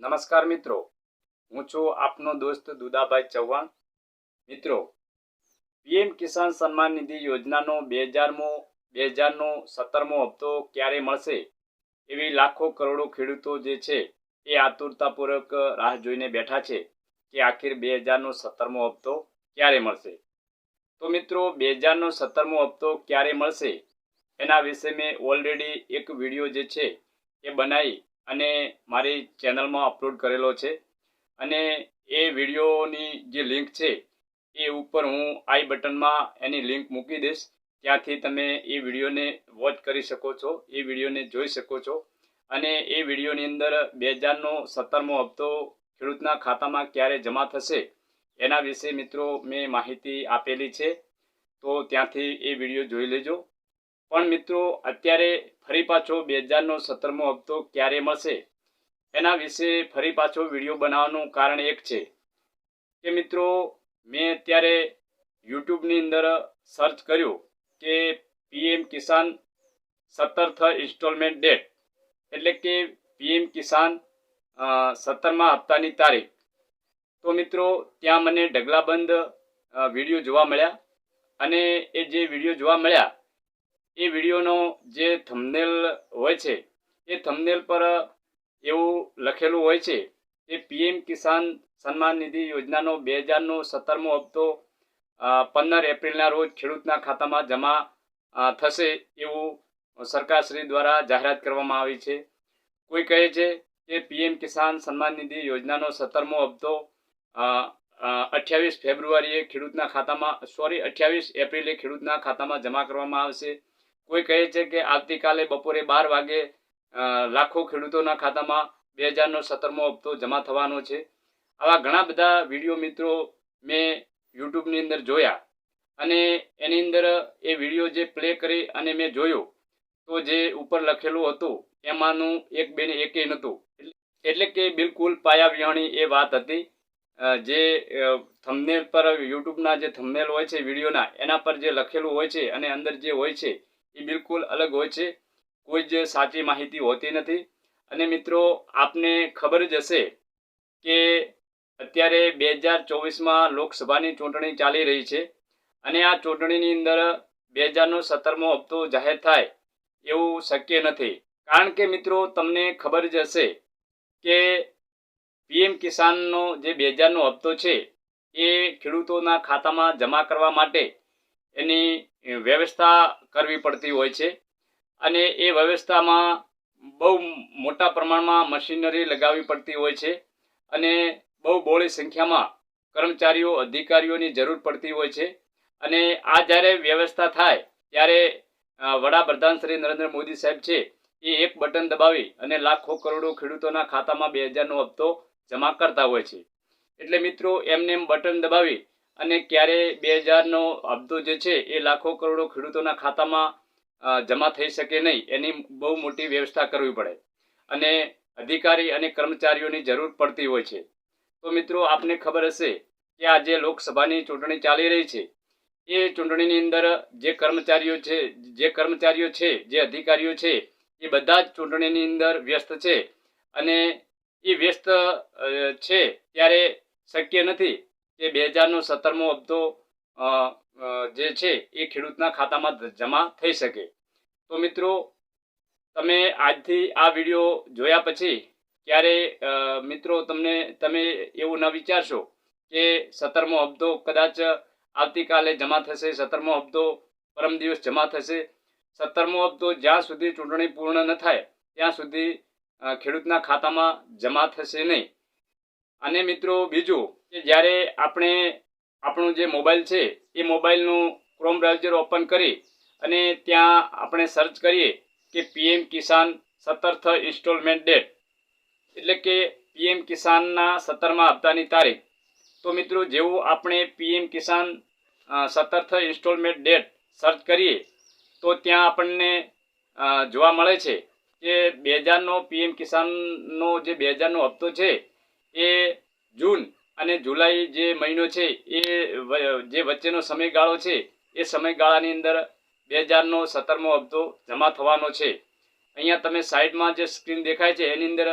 નમસ્કાર મિત્રો. હું છું આપનો દોસ્ત દુદાભાઈ ચૌહાણ. મિત્રો, પીએમ કિસાન સન્માન નિધિ યોજનાનો બે હજારમો, બે હજારનો સત્તરમો હપ્તો ક્યારે મળશે? એવી લાખો કરોડો ખેડૂતો જે છે, એ આતુરતાપૂર્વક રાહ જોઈને બેઠા છે કે આખિર બે હજારનો સત્તરમો હપ્તો ક્યારે મળશે? તો મિત્રો, બે હજારનો સત્તરમો હપ્તો ક્યારે મળશે? એના વિશે મેં ઓલરેડી એક વીડિયો જે છે, એ બનાવી અને મારી ચેનલમાં અપલોડ કરેલો છે. અને એ વિડીયોની જે લિંક છે, એ ઉપર હું આઈ બટનમાં એની લિંક મૂકી દઈશ. ત્યાંથી તમે એ વિડીયોને વોચ કરી શકો છો, એ વિડીયોને જોઈ શકો છો. અને એ વિડીયોની અંદર બે હજારનો સત્તરમો હપ્તો ખેડૂતના ખાતામાં ક્યારે જમા થશે, એના વિશે મિત્રો મેં માહિતી આપેલી છે. તો ત્યાંથી એ વીડિયો જોઈ લેજો. પણ મિત્રો, અત્યારે ફરી પાછો બે હજારનો સત્તરમો હપ્તો ક્યારે મળશે? એના વિશે ફરી પાછો વીડિયો બનાવવાનું કારણ એક છે કે મિત્રો, મેં અત્યારે યુટ્યુબની અંદર સર્ચ કર્યું કે પીએમ કિસાન સત્તરથ ઇન્સ્ટોલમેન્ટ ડેટ, એટલે કે પીએમ કિસાન સત્તરમા હપ્તાની તારીખ. તો મિત્રો, ત્યાં મને ઢગલાબંધ વીડિયો જોવા મળ્યા અને એ જે વીડિયો જોવા મળ્યા એ વિડીયોનો જે થમનેલ હોય છે, એ થમનેલ પર એવું લખેલું હોય છે કે પીએમ કિસાન સન્માન નિધિ યોજનાનો બે હજારનો સત્તરમો હપ્તો પંદર એપ્રિલના રોજ ખેડૂતના ખાતામાં જમા થશે એવું સરકારશ્રી દ્વારા જાહેરાત કરવામાં આવી છે. કોઈ કહે છે કે પીએમ કિસાન સન્માન નિધિ યોજનાનો સત્તરમો હપ્તો અઠ્યાવીસ ફેબ્રુઆરીએ ખેડૂતના ખાતામાં, સોરી, અઠ્યાવીસ એપ્રિલે ખેડૂતના ખાતામાં જમા કરવામાં આવશે. કોઈ કહે છે કે આવતીકાલે બપોરે બાર વાગે લાખો ખેડૂતોના ખાતામાં બે હજારનો સત્તરમો હપ્તો જમા થવાનો છે. આવા ઘણા બધા વીડિયો મિત્રો મેં યુટ્યુબની અંદર જોયા અને એની અંદર એ વીડિયો જે પ્લે કરી અને મેં જોયો, તો જે ઉપર લખેલું હતું, એમાંનું એક બેન એકેય નહોતું. એટલે- એટલે કે બિલકુલ પાયા વિહોણી એ વાત હતી. જે થમનેલ પર યુટ્યુબના જે થમનેલ હોય છે વિડીયોના, એના પર જે લખેલું હોય છે અને અંદર જે હોય છે એ બિલકુલ અલગ હોય છે. કોઈ જ સાચી માહિતી હોતી નથી. અને મિત્રો, આપને ખબર જ હશે કે અત્યારે બે હજાર ચોવીસમાં લોકસભાની ચૂંટણી ચાલી રહી છે. અને આ ચૂંટણીની અંદર બે હજારનો સત્તરમો હપ્તો જાહેર થાય એવું શક્ય નથી. કારણ કે મિત્રો, તમને ખબર જ હશે કે પીએમ કિસાનનો જે બે હજારનો હપ્તો છે, એ ખેડૂતોના ખાતામાં જમા કરવા માટે એની વ્યવસ્થા કરવી પડતી હોય છે. અને એ વ્યવસ્થામાં બહુ મોટા પ્રમાણમાં મશીનરી લગાવવી પડતી હોય છે. અને બહુ બોળી સંખ્યામાં કર્મચારીઓ, અધિકારીઓની જરૂર પડતી હોય છે. અને આ જ્યારે વ્યવસ્થા થાય, ત્યારે વડાપ્રધાન શ્રી નરેન્દ્ર મોદી સાહેબ છે, એ એક બટન દબાવી અને લાખો કરોડો ખેડૂતોના ખાતામાં બે હજારનો હપ્તો જમા કરતા હોય છે. એટલે મિત્રો, એમને એમ બટન દબાવી અને ક્યારે બે હજારનો હપ્તો જે છે, એ લાખો કરોડો ખેડૂતોના ખાતામાં જમા થઈ શકે નહીં, એની બહુ મોટી વ્યવસ્થા કરવી પડે. અને અધિકારી અને કર્મચારીઓની જરૂર પડતી હોય છે. તો મિત્રો, આપને ખબર હશે કે આ જે લોકસભાની ચૂંટણી ચાલી રહી છે, એ ચૂંટણીની અંદર જે કર્મચારીઓ છે, જે કર્મચારીઓ છે, જે અધિકારીઓ છે, એ બધા જ ચૂંટણીની અંદર વ્યસ્ત છે. અને એ વ્યસ્ત છે ત્યારે શક્ય નથી કે બે હજારનો સત્તરમો હપ્તો જે છે એ ખેડૂતના ખાતામાં જમા થઈ શકે. તો મિત્રો, તમે આજથી આ વીડિયો જોયા પછી ક્યારે મિત્રો તમને, તમે એવું ન વિચારશો કે સત્તરમો હપ્તો કદાચ આવતીકાલે જમા થશે, સત્તરમો હપ્તો પરમ દિવસ જમા થશે. સત્તરમો હપ્તો જ્યાં સુધી ચૂંટણી પૂર્ણ ન થાય, ત્યાં સુધી ખેડૂતના ખાતામાં જમા થશે નહીં. અને મિત્રો બીજું કે જ્યારે આપણે આપણું જે મોબાઈલ છે, એ મોબાઈલનું ક્રોમ બ્રાઉઝર ઓપન કરી અને ત્યાં આપણે સર્ચ કરીએ કે પીએમ કિસાન સતર્થ ઇન્સ્ટોલમેન્ટ ડેટ. એટલે કે પીએમ કિસાનના સત્તરમા હપ્તાની તારીખ. તો મિત્રો, જેવું આપણે પીએમ કિસાન સતર્થ ઇન્સ્ટોલમેન્ટ ડેટ સર્ચ કરીએ, તો ત્યાં આપણને જોવા મળે છે કે બે હજારનો પીએમ કિસાનનો જે બે હજારનો હપ્તો છે એ જૂન અને જુલાઈ જે મહિનો છે, એ જે વચ્ચેનો સમયગાળો છે, એ સમયગાળાની અંદર બે હજારનો સત્તરમો હપ્તો જમા થવાનો છે. અહીંયા તમે સાઈડમાં જે સ્ક્રીન દેખાય છે, એની અંદર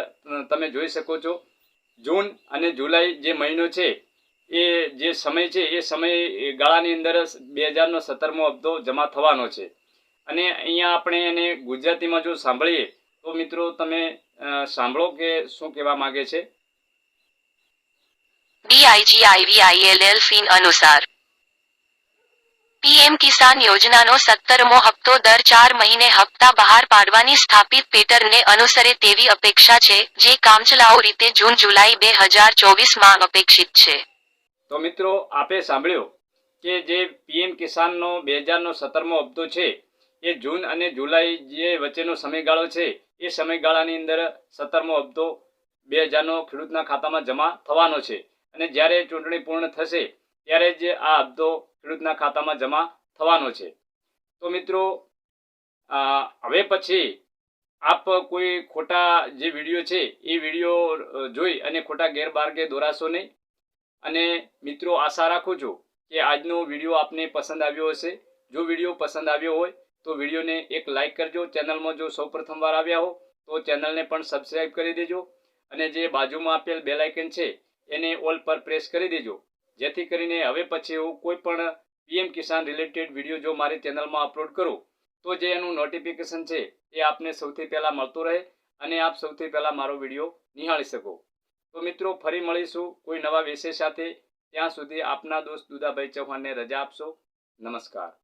તમે જોઈ શકો છો. જૂન અને જુલાઈ જે મહિનો છે, એ જે સમય છે, એ સમય ગાળાની અંદર બે હજારનો સત્તરમો હપ્તો જમા થવાનો છે. અને અહીંયા આપણે એને ગુજરાતીમાં જો સાંભળીએ, તો મિત્રો તમે સાંભળો કે શું કહેવા માંગે છે? ડીઆઈજીઆઈવીઆઈએલએલ ફીન અનુસાર. પીએમ કિસાન યોજનાનો સત્તરમો હપ્તો દર ચાર મહિને હપ્તા બહાર પાડવાની સ્થાપિત પેટર્નને અનુસરે તેવી અપેક્ષા છે, જે કામચલાઉ રીતે જૂન જુલાઈ બે હજાર ચોવીસમાં અપેક્ષિત છે. તો મિત્રો, આપે સાંભળ્યો કે જે પીએમ કિસાનનો બે હજારનો સત્તરમો હપ્તો છે, એ જૂન અને જુલાઈ જે વચ્ચેનો સમયગાળો છે, એ સમયગાળાની અંદર સત્તરમો હપ્તો બે હજારનો ખેડૂતના ખાતામાં જમા થવાનો છે. અને જ્યારે ચૂંટણી પૂર્ણ થશે, ત્યારે જ આ હપ્તો ખેડૂતના ખાતામાં જમા થવાનો છે. તો મિત્રો હવે પછી આપ કોઈ ખોટા જે વીડિયો છે, એ વીડિયો જોઈ અને ખોટા ગેરમાર્ગે દોરાશો નહીં. અને મિત્રો, આશા રાખું છું કે આજનો વીડિયો આપને પસંદ આવ્યો હશે. જો વીડિયો પસંદ આવ્યો હોય, તો વિડીયોને એક લાઇક કરજો. ચેનલમાં જો સૌ પ્રથમવાર આવ્યા હો, તો ચેનલને પણ સબસ્ક્રાઈબ કરી દેજો. અને જે બાજુમાં આપેલ બેલાઇકન છે એને ઓલ પર પ્રેસ કરી દેજો. જેથી કરીને હવે પછી હું કોઈ પણ પીએમ કિસાન રિલેટેડ વીડિયો જો મારી ચેનલમાં અપલોડ કરું, તો જે એનું નોટિફિકેશન છે, એ આપને સૌથી પહેલાં મળતું રહે અને આપ સૌથી પહેલાં મારો વીડિયો નિહાળી શકો. તો મિત્રો, ફરી મળીશું કોઈ નવા વિષય સાથે. ત્યાં સુધી આપના દોસ્ત દુદાભાઈ ચૌહાણને રજા આપશો. નમસ્કાર.